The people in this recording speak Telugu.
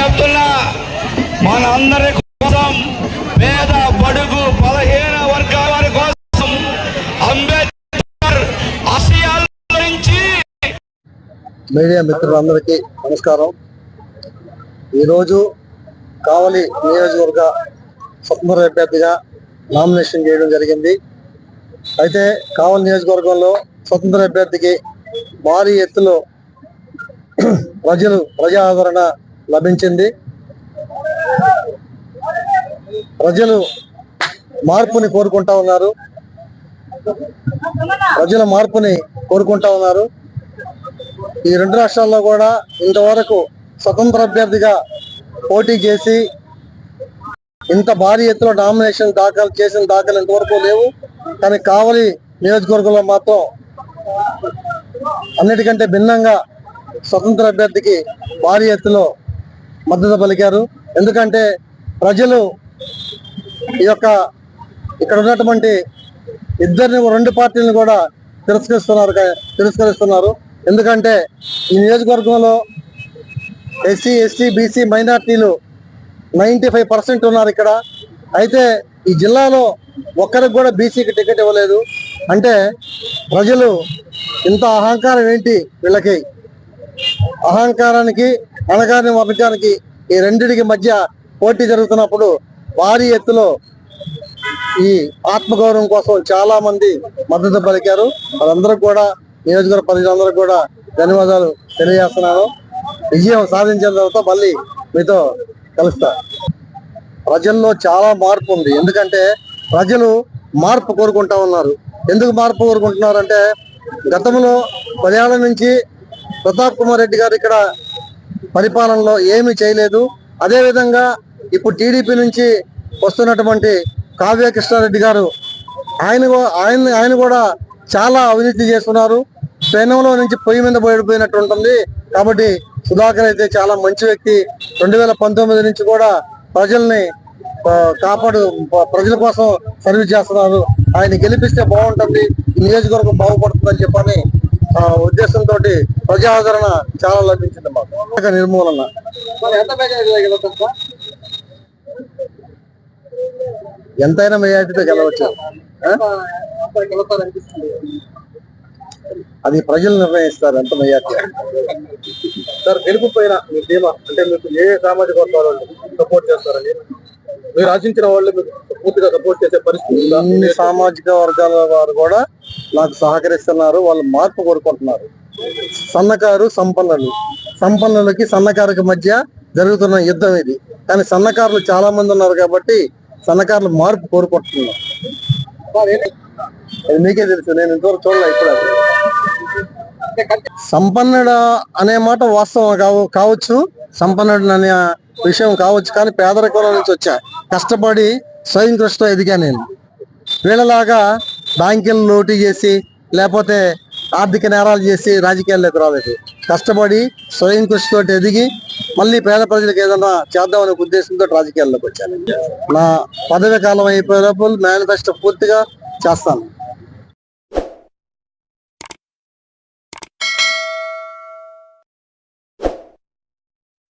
చెప్తున్నా మన అందరి కోసం పేద బడుగు బలహీన వర్గాల వారి కోసం అంబేద్కర్ ఆశయాల గురించి మీడియా మిత్రులందరికీ నమస్కారం. ఈరోజు కావలి నియోజకవర్గ స్వతంత్ర అభ్యర్థిగా నామినేషన్ చేయడం జరిగింది. అయితే కావలి నియోజకవర్గంలో స్వతంత్ర అభ్యర్థికి భారీ ఎత్తులో ప్రజలు ప్రజా ఆదరణ లభించింది. ప్రజలు మార్పుని కోరుకుంటా ఉన్నారు. ప్రజల మార్పుని కోరుకుంటా ఉన్నారు. ఈ రెండు రాష్ట్రాల్లో కూడా ఇంతవరకు స్వతంత్ర అభ్యర్థిగా పోటీ చేసి ఇంత భారీ ఎత్తులో నామినేషన్ దాఖలు చేసిన దాఖలు ఇంతవరకు లేవు. కానీ కావలి నియోజకవర్గంలో మాత్రం అన్నిటికంటే భిన్నంగా స్వతంత్ర అభ్యర్థికి భారీ ఎత్తులో మద్దతు పలికారు. ఎందుకంటే ప్రజలు ఈ యొక్క ఇక్కడ ఉన్నటువంటి ఇద్దరిని రెండు పార్టీలను కూడా తిరస్కరిస్తున్నారు తిరస్కరిస్తున్నారు. ఎందుకంటే ఈ నియోజకవర్గంలో ఎస్సీ ఎస్టీ బీసీ మైనార్టీలు నైంటీ ఫైవ్ పర్సెంట్ ఉన్నారు ఇక్కడ. అయితే ఈ జిల్లాలో ఒక్కరికి కూడా బీసీకి టికెట్ ఇవ్వలేదు. అంటే ప్రజలు ఇంత అహంకారం ఏంటి వీళ్ళకి? అహంకారానికి అణగారిన వర్గానికి ఈ రెండిటికి మధ్య పోటీ జరుగుతున్నప్పుడు భారీ ఎత్తులో ఈ ఆత్మగౌరవం కోసం చాలా మంది మద్దతు పలికారు. వాళ్ళందరూ కూడా నియోజకవర్గ ప్రజలందరూ కూడా ధన్యవాదాలు తెలియజేస్తున్నాను. విజయం సాధించిన తర్వాత మళ్ళీ మీతో కలుస్తా. ప్రజల్లో చాలా మార్పు ఉంది. ఎందుకంటే ప్రజలు మార్పు కోరుకుంటా ఉన్నారు. ఎందుకు మార్పు కోరుకుంటున్నారు అంటే గతంలో పదేళ్ళ నుంచి ప్రతాప్ కుమార్ రెడ్డి గారు ఇక్కడ పరిపాలనలో ఏమీ చేయలేదు. అదేవిధంగా ఇప్పుడు టీడీపీ నుంచి వస్తున్నటువంటి కావ్య కృష్ణారెడ్డి గారు ఆయన ఆయన ఆయన కూడా చాలా అవినీతి చేస్తున్నారు. సైన్యంలో నుంచి పొయ్యి మీద పోయిపోయినట్టు ఉంటుంది కాబట్టి సుధాకర్ అయితే చాలా మంచి వ్యక్తి. రెండు వేల పంతొమ్మిది నుంచి కూడా ప్రజల్ని కాపాడు ప్రజల కోసం సర్వీస్ చేస్తున్నారు. ఆయన గెలిపిస్తే బాగుంటుంది. నియోజకవర్గం బాగుపడుతుందని చెప్పని ఉద్దేశంతో ప్రజా ఆదరణ చాలా లభించింది మాకు. నిర్మూలన. ఎంతైనా మెజార్టీతో గెలవచ్చు? అది ప్రజలు నిర్ణయిస్తారు ఎంత మెజార్టీ సార్ గెలుపు పైన మీ ధీమా అంటే మీకు ఏ సామాజిక వర్గాలు సపోర్ట్ చేస్తారని? మీరు ఆశించిన వాళ్ళు మీకు పూర్తిగా సపోర్ట్ చేసే పరిస్థితి సామాజిక వర్గాల వారు కూడా నాకు సహకరిస్తున్నారు వాళ్ళు మార్పు కోరుకుంటున్నారు. సన్నకారు సంపన్నులు. సంపన్నులకి సన్నకారుకి మధ్య జరుగుతున్న యుద్ధం ఇది. కానీ సన్నకారులు చాలా మంది ఉన్నారు కాబట్టి సన్నకారులు మార్పు కోరుకుంటున్నారు. మీకే తెలుసు నేను ఇంతవరకు చూడలే ఇప్పుడు. సంపన్నుడు అనే మాట వాస్తవం కావు కావచ్చు. సంపన్నుడు అనే విషయం కావచ్చు కానీ పేదరికంలో నుంచి వచ్చా. కష్టపడి స్వయం కృషితో ఎదిగా నేను. వీళ్ళలాగా బ్యాంకులను నోటు చేసి లేకపోతే ఆర్థిక నేరాలు చేసి రాజకీయాల్లోకి రాలేదు. కష్టపడి స్వయం కృషితో ఎదిగి మళ్ళీ పేద ప్రజలకు ఏదైనా చేద్దామనే ఉద్దేశంతో రాజకీయాల్లోకి వచ్చాను. నా పదవి కాలం అయిపోయేటప్పుడు మేనిఫెస్టో పూర్తిగా చేస్తాను.